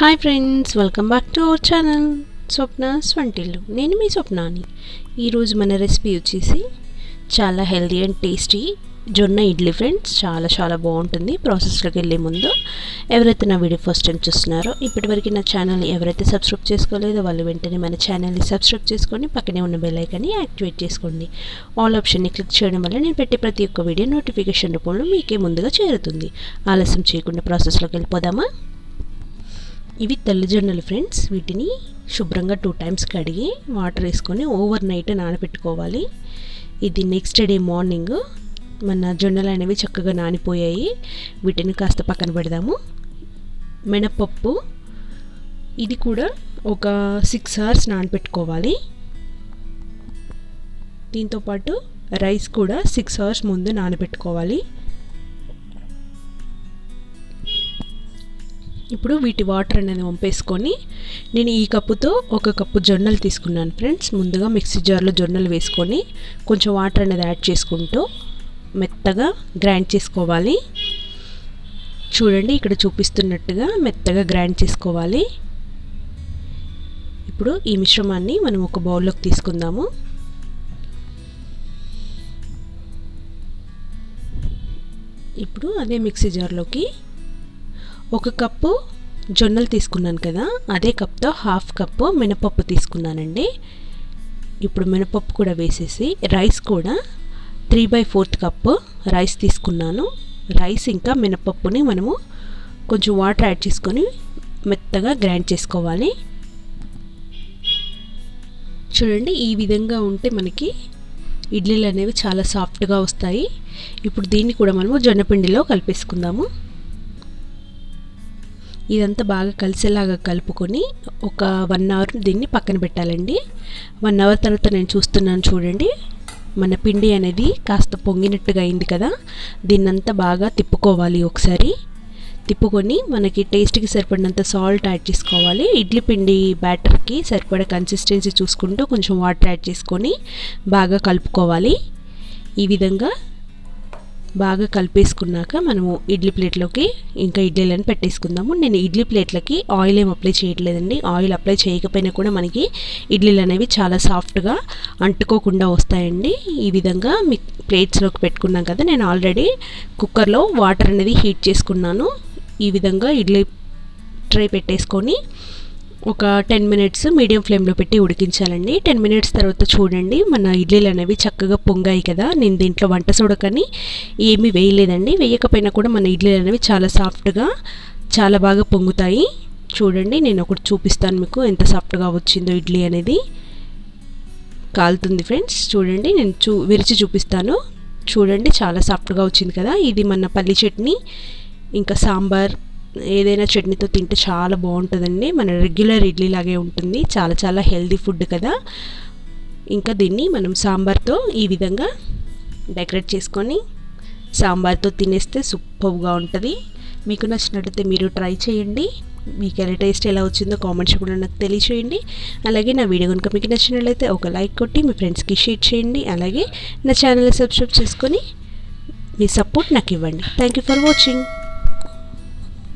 Hi friends welcome back to our channel Swapna స్వంటిల్లు నేను మీ స్వప్నాని. ఈరోజు మన రెసిపీ వచ్చేసి చాలా హెల్దీ అండ్ టేస్టీ జొన్న ఇడ్లీ ఫ్రెండ్స్ చాలా చాలా బాగుంటుంది. ప్రాసెస్లోకి వెళ్ళే ముందు ఎవరైతే నా వీడియో ఫస్ట్ టైం చూస్తున్నారో ఇప్పటివరకు నా ఛానల్ని ఎవరైతే సబ్స్క్రైబ్ చేసుకోలేదో వాళ్ళు వెంటనే మన ఛానల్ని సబ్స్క్రైబ్ చేసుకొని పక్కనే ఉన్న బెల్లైకాన్ని యాక్టివేట్ చేసుకోండి. ఆల్ ఆప్షన్ని క్లిక్ చేయడం వల్ల నేను పెట్టే ప్రతి ఒక్క వీడియో నోటిఫికేషన్ రూపంలో మీకే ముందుగా చేరుతుంది. ఆలస్యం చేయకుండా ప్రాసెస్లోకి వెళ్ళిపోదామా? ఇవి తెల్లజొన్నలు ఫ్రెండ్స్. వీటిని శుభ్రంగా టూ టైమ్స్ కడిగి వాటర్ వేసుకొని ఓవర్ నైట్ నానబెట్టుకోవాలి ఇది నెక్స్ట్ డే మార్నింగ్ మన జొన్నలు అనేవి చక్కగా నానిపోయాయి. వీటిని కాస్త పక్కన పెడదాము. మినపప్పు ఇది కూడా ఒక సిక్స్ అవర్స్ నానబెట్టుకోవాలి దీంతోపాటు రైస్ కూడా సిక్స్ అవర్స్ ముందు నానబెట్టుకోవాలి ఇప్పుడు వీటి వాటర్ అనేది వంపేసుకొని నేను ఈ కప్పుతో ఒక కప్పు జొన్నలు తీసుకున్నాను ఫ్రెండ్స్. ముందుగా మిక్సీ జార్లో జొన్నలు వేసుకొని కొంచెం వాటర్ అనేది యాడ్ చేసుకుంటూ మెత్తగా గ్రైండ్ చేసుకోవాలి. చూడండి ఇక్కడ చూపిస్తున్నట్టుగా మెత్తగా గ్రైండ్ చేసుకోవాలి. ఇప్పుడు ఈ మిశ్రమాన్ని మనం ఒక బౌల్లోకి తీసుకుందాము. ఇప్పుడు అదే మిక్సీ జార్లోకి ఒక కప్పు జొన్నలు తీసుకున్నాను కదా అదే కప్తో హాఫ్ కప్పు మినపప్పు తీసుకున్నానండి. ఇప్పుడు మినపప్పు కూడా వేసేసి రైస్ కూడా three by fourth cup rice తీసుకున్నాను. రైస్ ఇంకా మినపప్పుని మనము కొంచెం వాటర్ యాడ్ చేసుకొని మెత్తగా గ్రైండ్ చేసుకోవాలి. చూడండి ఈ విధంగా ఉంటే మనకి ఇడ్లీలు అనేవి చాలా సాఫ్ట్గా వస్తాయి. ఇప్పుడు దీన్ని కూడా మనము జొన్నపిండిలో కలిపేసుకుందాము. ఇదంతా బాగా కలిసేలాగా కలుపుకొని ఒక వన్ అవర్ దీన్ని పక్కన పెట్టాలండి. వన్ అవర్ తర్వాత నేను చూస్తున్నాను చూడండి. మన పిండి అనేది కాస్త పొంగినట్టుగా అయింది కదా. దీన్నంతా బాగా తిప్పుకోవాలి ఒకసారి. తిప్పుకొని మనకి టేస్ట్కి సరిపడినంత సాల్ట్ యాడ్ చేసుకోవాలి. ఇడ్లీ పిండి బ్యాటర్కి సరిపడే కన్సిస్టెన్సీ చూసుకుంటూ కొంచెం వాటర్ యాడ్ చేసుకొని బాగా కలుపుకోవాలి. ఈ విధంగా బాగా కలిపేసుకున్నాక మనము ఇడ్లీ ప్లేట్లోకి ఇంకా ఇడ్లీలను పెట్టేసుకుందాము. నేను ఇడ్లీ ప్లేట్లకి ఆయిల్ ఏం అప్లై చేయట్లేదండి. ఆయిల్ అప్లై చేయకపోయినా కూడా మనకి ఇడ్లీలు అనేవి చాలా సాఫ్ట్గా అంటుకోకుండా వస్తాయండి. ఈ విధంగా మీ ప్లేట్స్లోకి పెట్టుకున్నాం కదా నేను ఆల్రెడీ కుక్కర్లో వాటర్ అనేది హీట్ చేసుకున్నాను. ఈ విధంగా ఇడ్లీ ట్రే పెట్టేసుకొని ఒక టెన్ మినిట్స్ మీడియం ఫ్లేమ్లో పెట్టి ఉడికించాలండి. టెన్ మినిట్స్ తర్వాత చూడండి మన ఇడ్లీలు అనేవి చక్కగా పొంగాయి కదా. నేను దీంట్లో వంట సోడకని ఏమీ వేయలేదండి. వేయకపోయినా కూడా మన ఇడ్లీలు అనేవి చాలా సాఫ్ట్గా చాలా బాగా పొంగుతాయి. చూడండి నేను ఒకటి చూపిస్తాను మీకు ఎంత సాఫ్ట్గా వచ్చిందో ఇడ్లీ అనేది. కాలుతుంది ఫ్రెండ్స్ చూడండి నేను చూ విరిచి చూపిస్తాను. చూడండి చాలా సాఫ్ట్గా వచ్చింది కదా. ఇది మన పల్లి చట్నీ ఇంకా సాంబార్ ఏదైనా చట్నీతో తింటే చాలా బాగుంటుందండి. మన రెగ్యులర్ ఇడ్లీ లాగే ఉంటుంది. చాలా చాలా హెల్దీ ఫుడ్ కదా. ఇంకా దీన్ని మనం సాంబార్తో ఈ విధంగా డెకరేట్ చేసుకొని సాంబార్తో తినేస్తే సూపర్గా ఉంటుంది. మీకు నచ్చినట్టయితే మీరు ట్రై చేయండి. మీకు ఎలా టేస్ట్ ఎలా వచ్చిందో కామెంట్స్ కూడా నాకు తెలియచేయండి. అలాగే నా వీడియో కనుక మీకు నచ్చినట్లయితే ఒక లైక్ కొట్టి మీ ఫ్రెండ్స్కి షేర్ చేయండి. అలాగే నా ఛానల్ సబ్స్క్రైబ్ చేసుకొని మీ సపోర్ట్ నాకు ఇవ్వండి. Thank you for watching